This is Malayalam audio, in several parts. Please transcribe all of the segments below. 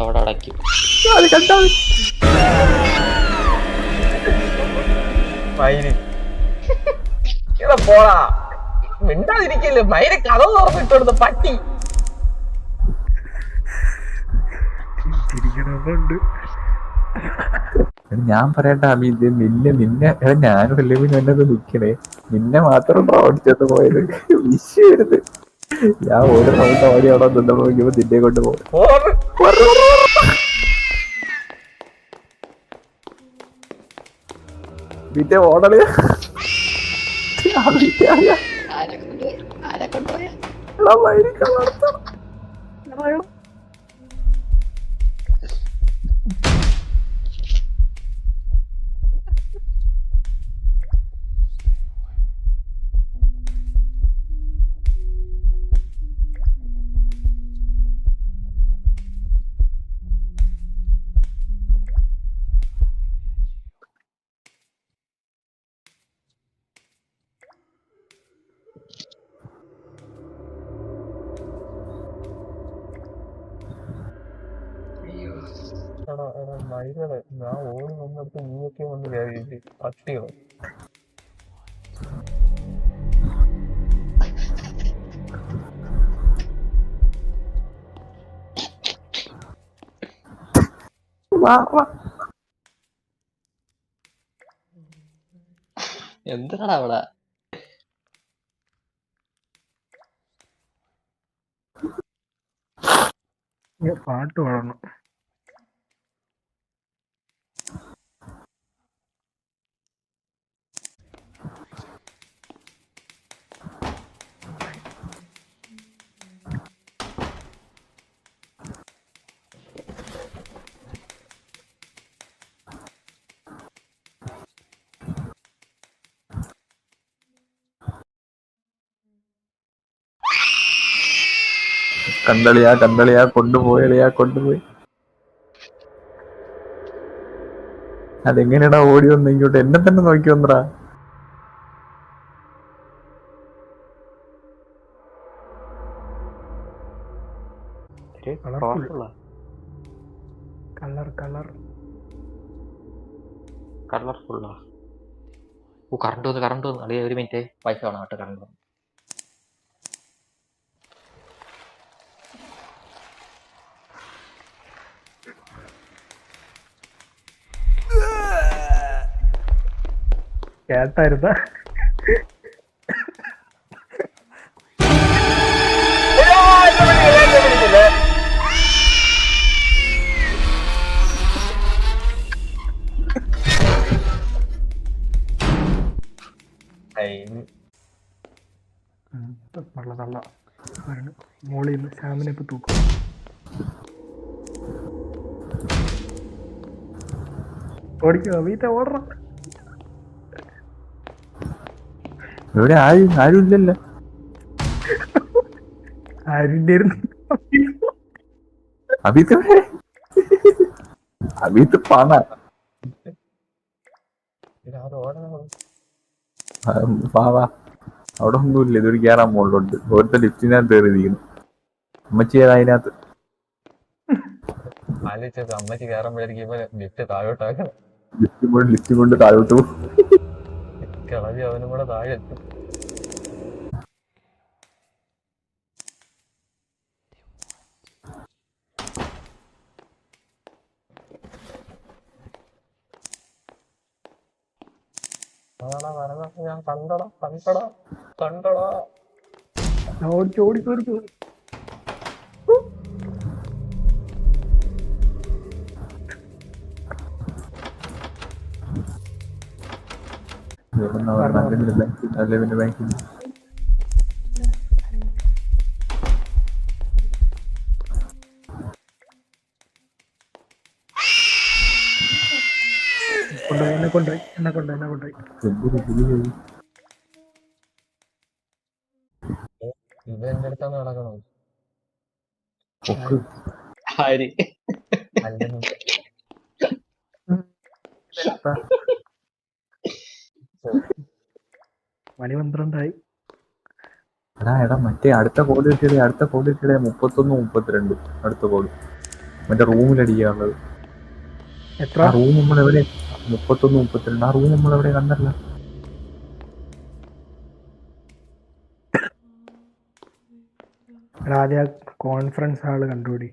അവിടെ ഇവിടെ പോടാ. മിണ്ടാതിരിക്കല്ലേ. മയിര് കഥ തുറന്നിട്ടെടുത്ത പട്ടി. ചിരിക്കണതുണ്ട് എടാ, ഞാൻ പറയട്ടെ അമിത് നിന്നെ നിന്നെ എടാ ഞാനും അല്ലെങ്കിൽ എന്നത് നിൽക്കണേ നിന്നെ മാത്രം ഓടിച്ചത് പോയത്. വിശ്വരുത് ഞാൻ ഒരു റൗണ്ട് ഓടി അവിടെ നിന്നപ്പോ നോക്കിയപ്പോ നിന്നെ കൊണ്ട് പോകും. നിന്റെ ഓടൽ. എടാ, എടാ, ഞാൻ ഓടി വന്നിടത്ത് നീയൊക്കെ വന്ന് കയറിയിട്ട് പട്ടികൾ. എന്തിനാണ് അവിടെ പാട്ട് പാടണം. കണ്ടളിയാ കണ്ടളിയാ കൊണ്ടുപോയളിയാ കൊണ്ടുപോയി. അതെങ്ങനെയാടാ ഓടി വന്ന് ഇങ്ങോട്ട്? എന്നെ തന്നെ നോക്കി വന്നടാ. കളർ കളർ കളർഫുള്ളാ ഓ കറണ്ട് വന്ന് കറണ്ട് വന്ന്. അളിയ ഒരു മിനിറ്റ് പൈസ വേണം കേട്ടോ കറണ്ട് വന്നു. കേട്ടായിരുന്ന? തള്ള. തള്ള മോളിൽ നിന്ന് ശ്യാമിനെ ഇപ്പൊ തൂക്കും. ഓടിക്കോ വീട്ട ഓടണം. ഇവിടെ ആരും ആരും ഇല്ലല്ലോ ആരിന്റെ അഭിത്ത്? അഭിത്ത് പണ. പാവാ അവിടെ ഒന്നുമില്ല. ഇതൊരു കേറാൻ മുകളിലുണ്ട് ഓരത്തെ ലിഫ്റ്റിനകത്ത് കയറിയിരിക്കുന്നു അമ്മച്ചി ഏതാ അതിനകത്ത്? ആലോചിച്ചത് അമ്മച്ചി കയറുമ്പോഴേക്കും ഇവ ലിഫ്റ്റ് താഴോട്ടാക്കണം ലിഫ്റ്റ് കൊണ്ട് ലിഫ്റ്റ് കൊണ്ട് താഴോട്ട് പോകും. കിളവി അവനും കൂടെ താഴെ എത്തും. ഞാൻ കണ്ടടാ കണ്ടടാ കണ്ടടാ. കൊണ്ടുപോയി എന്നെ കൊണ്ടുപോയി എന്നെ കൊണ്ടുപോയി എന്നെ കൊണ്ടുപോയി ഇത് എന്റെ അടുത്താണ് നടക്കണത് പൊക്ക്. ആര് അല്ലെങ്കിൽ മണി പന്ത്രണ്ടായി. എടാ എടാ മറ്റേ അടുത്ത കോൾ കിട്ടിയത് അടുത്ത കോൾ കിട്ടിയത് മുപ്പത്തൊന്ന് മുപ്പത്തിരണ്ട് അടുത്ത കോൾ മറ്റേ റൂമിലടിക്കാനുള്ളത് എത്ര? റൂം നമ്മൾ എവിടെ? മുപ്പത്തൊന്ന് മുപ്പത്തിരണ്ട്. ആ റൂം നമ്മൾ എവിടെ കണ്ടല്ല? ആദ്യ കോൺഫറൻസ് ഹാൾ കണ്ടുപിടി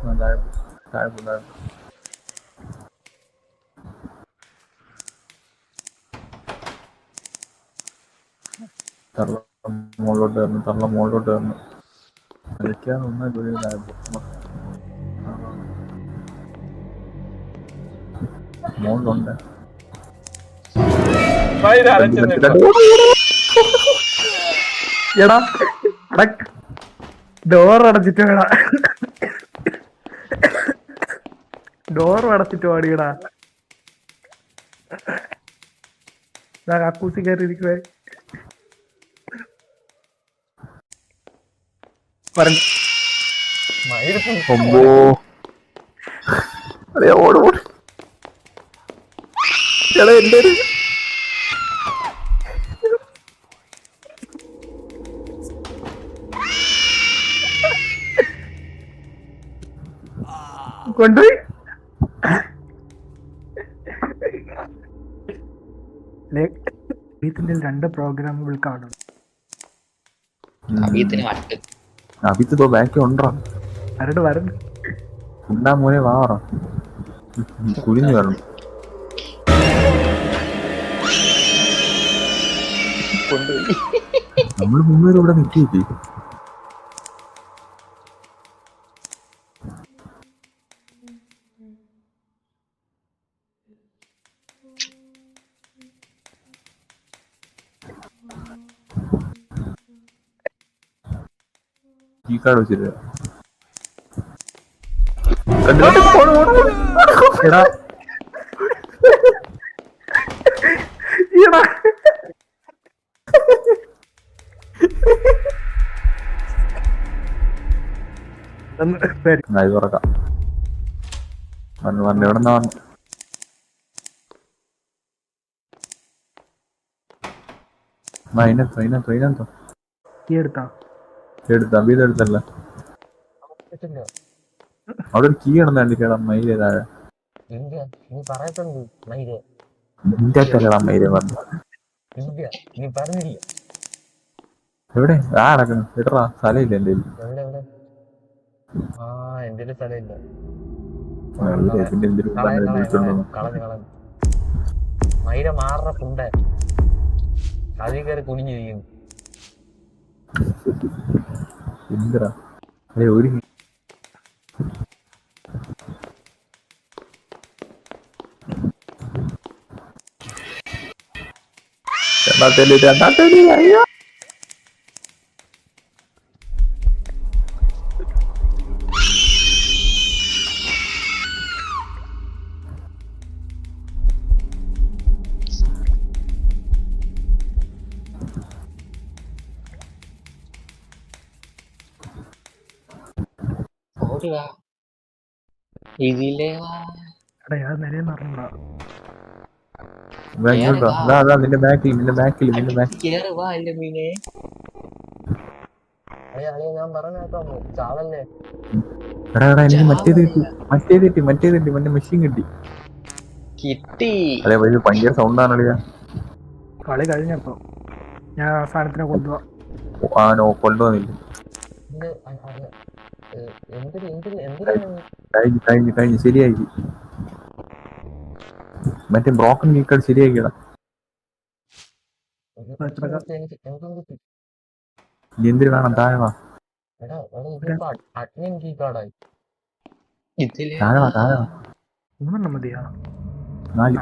ആ, താഴെ പോ. തള്ള മുകളിലോട്ട് വരണം തള്ള മുകളിലോട്ട് വരണം കളിക്കാൻ ഒന്നും ജോലി മുകളിലുണ്ട് എടാ ഡോർ അടച്ചിട്ട് വേടാ ഡോർ അടച്ചിട്ട് ഓടിയടാ. കക്കൂസി കയറി ഇരിക്കുവേ പറഞ്ഞു മയിൽ ഒമ്പോ അതെ ഓട് ഓട് എടാ എന്റെ ഒരു കൊണ്ടുപോയി ഇതിന്റെ രണ്ട് പ്രോഗ്രാമുകൾ കാണും. നമ്മൾ വട്ട് അഭിത്ത് തോ ബാക്കി ഉണ്ടോ? ആരോട് വരണം ഉണ്ടാ മോനെ വാറ കുനിഞ്ഞു വരണം. കൊണ്ടുപോയി. നമ്മൾ മൂന്നുപേരും ഇവിടെ നിൽക്കില്ലേ ഈ കാർഡ് വെച്ചിട്ട് തുറക്കാം. വന്ന് വന്ന് എവിടെ നിന്നാ വന്ന്. എടുത്ത? അബീത് എടുത്തല്ല. അവിടെ ഒരു കീ കിടന്നാണ്ടിട്ടാ മയിലേ താഴെ. നിന്റെ അറ്റല്ലടാ മയിലേ. പറഞ്ഞു എവിടെ? ആ നടക്കുന്നു എടാ സ്ഥലമില്ല എന്റെ പിന്നെ കളഞ്ഞു മയില മാറ പുണ്ട അതിൽ കയറി കുനിഞ്ഞിരിക്കുന്നു എന്തിനാ അല്ലെ ഒരു രണ്ടാത്തേലി രണ്ടാത്തേലി അയ്യോ! അതാ നിന്റെ ബാക്കിൽ നിന്റെ ബാക്കിൽ നിന്റെ ബാക്കിൽ കേറി വാ എന്റെ മീനെ. അളിയ അളിയ ഞാൻ പറഞ്ഞേക്കാം ചാവല്ലേ? എടാ എടാ എനിക്ക് മറ്റേത് കിട്ടി. മറ്റേത് കിട്ടി മറ്റേത് കിട്ടി മറ്റേ മെഷീൻ കിട്ടി. കിട്ടി. അതെ പക്ഷേ ഭയങ്കര സൗണ്ട് അളിയാ. കളി കഴിഞ്ഞപ്പോ ഞാൻ ആ സാധനത്തിനെ കൊണ്ടുപോവാ ആ നോ കൊണ്ടുവന്നില്ല. കഴിഞ്ഞു കഴിഞ്ഞു ശരിയായി. മറ്റേ ബ്രോക്കൺ നീക്കാട് ശരിയാക്കിയടാ എന്തിനു വേണം? താഴെ വാ. അഡ്മിൻ കീ കാർഡായി താഴെ വാ താഴെ വാ. മൂന്നെണ്ണം മതിയാ? നാല്.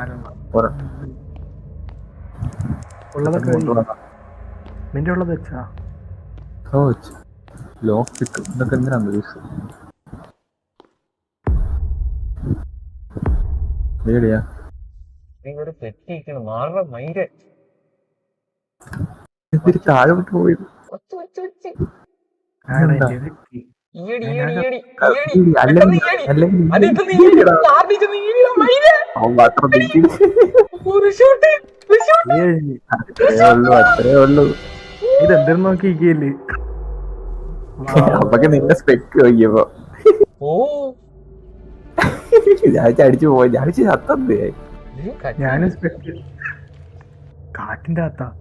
ഉള്ളതൊക്കെ നിന്റെ ഉള്ളത് വെച്ചാ? കോച്ച് ലോക്ക് പിക്ക് ഇതൊക്കെ എന്തിനാണ് ഉദ്ദേശിച്ചത് എവിടെയാ നിങ്ങളുടെ തെറ്റിയിരിക്കണം മാറണം മൈരെ ഇതിരി താഴെ വിട്ട് പോയത് ഒച്ച ഒച്ച അപ്പൊക്കെ നിന്റെ സ്പെക്ക് നോക്കിയപ്പോ ഓ. ഞാൻ അടിച്ചു പോയി. ഞാൻ ചത്തേ. ഞാനും കാറ്റിന്റെ അകത്താ.